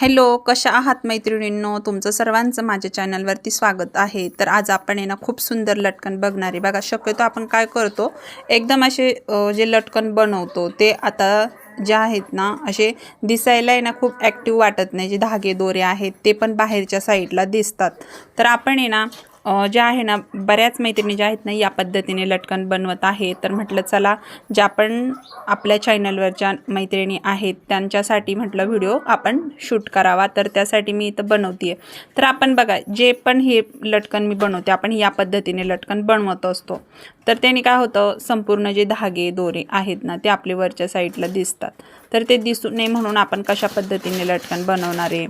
Hello कशा आहात मैत्रिणींनो? तुमचं सर्वांचं माझ्या चॅनलवरती स्वागत आहे. तर आज आपण आहे ना खूप सुंदर लटकन बघणार आहे. बघा शक्यतो आपण काय करतो एकदम असे जे लटकन बनवतो ते आता जे आहेत ना असे दिसायला आहे ना खूप ॲक्टिव्ह वाटत नाही. जे धागे दोरे आहेत ते पण बाहेरच्या साईडला दिसतात. तर आपण आहे ना ज्या जे आहे ना बऱ्याच मैत्रिणी ज्या आहेत ना या पद्धतीने लटकन बनवत आहे. तर म्हटलं चला ज्या पण आपल्या चॅनलवरच्या मैत्रिणी आहेत त्यांच्यासाठी म्हटलं व्हिडिओ आपण शूट करावा. तर त्यासाठी मी इथं बनवते तर आपण बघा जे पण हे लटकन मी बनवते आपण या पद्धतीने लटकन बनवत असतो. तर त्याने काय होतं संपूर्ण जे धागे दोरे आहेत ना ते आपले वरच्या साईडला दिसतात. तर ते दिसू नये म्हणून आपण कशा पद्धतीने लटकन बनवणार आहे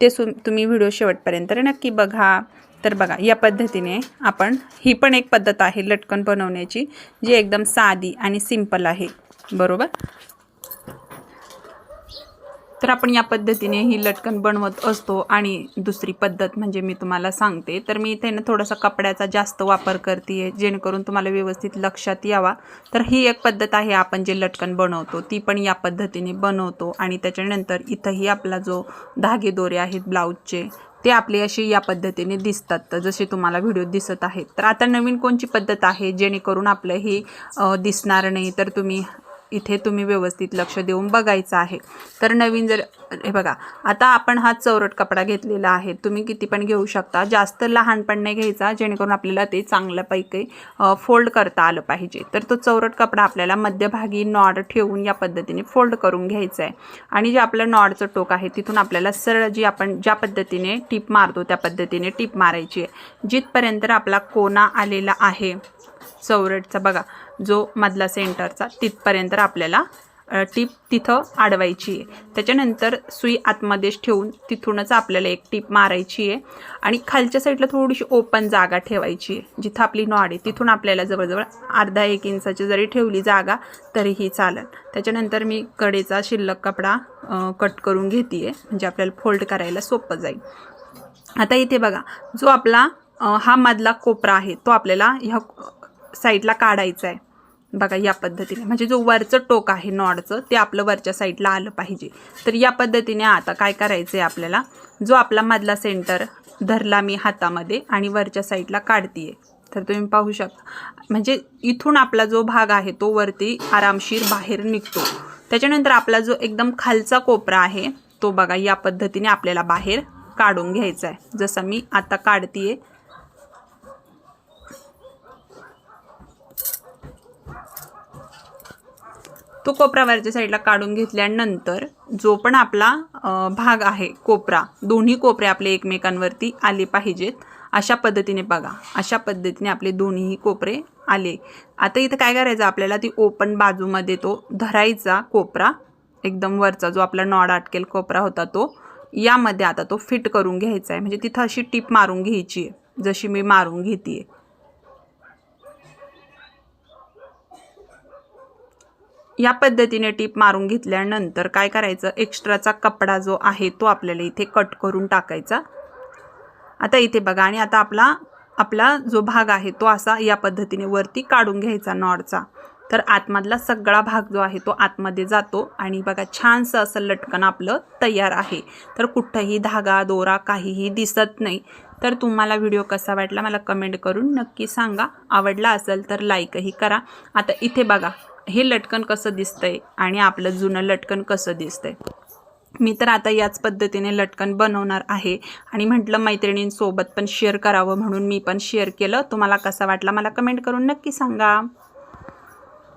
ते सु तुम्ही व्हिडिओ शेवटपर्यंत नक्की बघा. तर बघा या पद्धतीने आपण ही पण एक पद्धत आहे लटकन बनवण्याची जी एकदम साधी आणि सिंपल आहे. बरोबर? तर आपण या पद्धतीने ही लटकन बनवत असतो. आणि दुसरी पद्धत म्हणजे मी तुम्हाला सांगते. तर मी इथे ना थोडासा कपड्याचा जास्त वापर करते आहे जेणेकरून तुम्हाला व्यवस्थित लक्षात यावा. तर ही एक पद्धत आहे आपण जे लटकन बनवतो. ती पण या पद्धतीने बनवतो. आणि त्याच्यानंतर इथंही आपला जो धागे दोरे आहेत ब्लाऊजचे ते आपले असे या पद्धतीने दिसतात. तर जसे तुम्हाला व्हिडिओ दिसत आहेत. तर आता नवीन कोणची पद्धत आहे? जेणेकरून आपलं हे दिसणार नाही. तर तुम्ही इथे तुम्ही व्यवस्थित लक्ष देऊन बघायचं आहे. तर नवीन जर हे बघा आता आपण हा चौरट कपडा घेतलेला आहे. तुम्ही किती पण घेऊ शकता. जास्त लहान पण नाही घ्यायचा जेणेकरून आपल्याला ते चांगल्यापैकी फोल्ड करता आलं पाहिजे. तर तो चौरट कपडा आपल्याला मध्यभागी नॉड ठेवून या पद्धतीने फोल्ड करून घ्यायचा आहे. आणि जे आपलं नॉडचं टोक आहे तिथून आपल्याला सरळ जी आपण ज्या पद्धतीने टीप मारतो त्या पद्धतीने टीप मारायची आहे. जिथपर्यंत आपला कोना आलेला आहे चौरटचा बघा जो मधला सेंटरचा तिथपर्यंत आपल्याला टीप तिथं अडवायची आहे. त्याच्यानंतर सुई आतमध्येच ठेवून तिथूनच आपल्याला एक टीप मारायची आहे. आणि खालच्या साईडला थोडीशी ओपन जागा ठेवायची आहे जिथं आपली नॉड आहे. तिथून आपल्याला जवळजवळ अर्धा एक इंचाची जरी ठेवली जागा तरीही चालेल. त्याच्यानंतर मी कडेचा शिल्लक कपडा कट करून घेते आहे म्हणजे आपल्याला फोल्ड करायला सोपं जाईल. आता इथे बघा जो आपला हा मधला कोपरा आहे तो आपल्याला ह्या साईडला काढायचं आहे बघा या पद्धतीने. म्हणजे जो वरचं टोक आहे नॉडचं ते आपलं वरच्या साईडला आलं पाहिजे. तर या पद्धतीने आता काय करायचं आहे आपल्याला? जो आपला मधला सेंटर धरला मी हातामध्ये आणि वरच्या साईडला काढतीये. तर तुम्ही पाहू शकता. म्हणजे इथून आपला जो भाग आहे तो वरती आरामशीर बाहेर निघतो. त्याच्यानंतर आपला जो एकदम खालचा कोपरा आहे तो बघा या पद्धतीने आपल्याला बाहेर काढून घ्यायचा आहे जसं मी आता काढतीये तो कोपरा वरच्या साईडला काढून घेतल्यानंतर जो पण आपला भाग आहे कोपरा दोन्ही कोपरे आपले एकमेकांवरती आले पाहिजेत. अशा पद्धतीने बघा. अशा पद्धतीने आपले दोन्हीही कोपरे आले. आता इथं काय करायचं? आपल्याला ती ओपन बाजूमध्ये तो धरायचा कोपरा. एकदम वरचा जो आपला नॉड अटकेल कोपरा होता तो. यामध्ये आता तो फिट करून घ्यायचा आहे. म्हणजे तिथं अशी टीप मारून घ्यायची आहे. जशी मी मारून घेते आहे या पद्धतीने टीप मारून घेतल्यानंतर काय करायचं? एक्स्ट्राचा कपडा जो आहे तो आपल्याला इथे कट करून टाकायचा. आता इथे बघा आणि आता आपला आपला जो भाग आहे तो असा या पद्धतीने वरती काढून घ्यायचा नॉडचा तर आतमधला सगळा भाग जो आहे तो आतमध्ये जातो आणि बघा छानसं असं लटकन आपलं तयार आहे. तर कुठंही धागा दोरा काहीही दिसत नाही. तर तुम्हाला व्हिडिओ कसा वाटला मला कमेंट करून नक्की सांगा. आवडला असेल तर लाईकही करा. आता इथे बघा हे लटकन कसं दिसतंय आणि आपलं जुनं लटकन कसं दिसतंय. मी तर आता याच पद्धतीने लटकन बनवणार आहे आणि म्हटलं मैत्रिणींसोबत पण शेअर करावं म्हणून मी पण शेअर केलं. तुम्हाला कसा वाटला मला कमेंट करून नक्की सांगा.